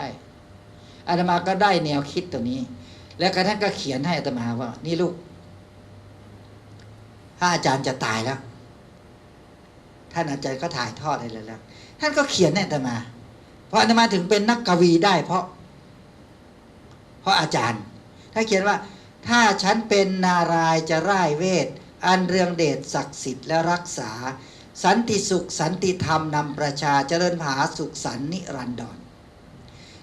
ได้อาตมาก็ได้แนวคิดตัวนี้ แล้วก็ท่านก็เขียนให้อาตมาว่า นี่ลูก ถ้าอาจารย์จะตายแล้ว ท่านอาจารย์ก็ถ่ายทอดให้เลยแล้ว ท่านก็เขียนให้อาตมา เพราะอาตมาถึงเป็นนักกวีได้ เพราะ เพราะอาจารย์ ถ้าเขียนว่า ถ้าฉันเป็นนารายจะร่ายเวท อันเรืองเดชศักดิ์สิทธิ์และรักษา สันติสุขสันติธรรมนำประชาเจริญผาสุขสันนิรันดร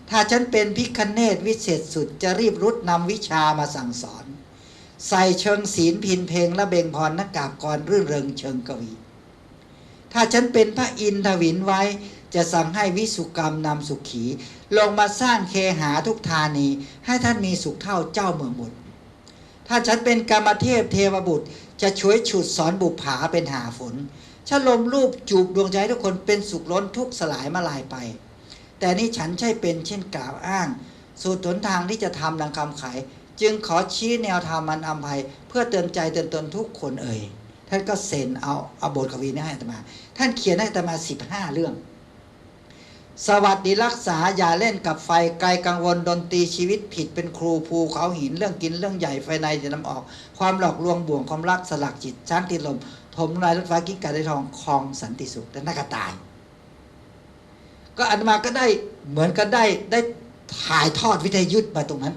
ถ้าฉันเป็นพิคเนตวิเศษสุดจะรีบรุดนำวิชามาสั่งสอน ใส่เชิงศีลพินเพลงและเบงพรนักกาบกรรื่นเริงเชิงกวี ถ้าฉันเป็นพระอินทวินไว้จะสั่งให้วิสุกรรมนำสุขี ลงมาสร้างเคหาทุกธานี ให้ท่านมีสุขเท่าเจ้าเมืองบุตร ถ้าฉันเป็นกรรมเทพเทวบุตร จะช่วยฉุดสอนบุปผาเป็นหาฝนชะลมรูปจูบดวงใจทุกคนเป็นสุขล้นทุกสลายมาลายไป แต่นี่ฉันใช่เป็นเช่นกล่าวอ้าง สู่หนทางที่จะทำดังคำขาย จึงขอชี้แนวทางมันอภัย เพื่อเตือนใจเตือนตนทุกคนเอ่ยท่านก็เซ็นเอาเอาบทกวีนี้ให้อาตมา ท่านเขียนให้อาตมาสิบห้าเรื่อง สวัสดีรักษาอย่าเล่นกับไฟไกลกังวลดนตรีชีวิตผิดเป็นครูภูเขาหินเรื่องกินเรื่องใหญ่ไฟในจะนำออก ความหลอกลวงบ่วงความรักสลักจิตช้างติดลมถมลายรถไฟกิ้งก่าได้ทองคลองสันติสุขและนักกตาย ก็อาตมาก็ได้เหมือนกันได้ได้ถ่ายทอดวิทยุทธ์มาตรงนั้น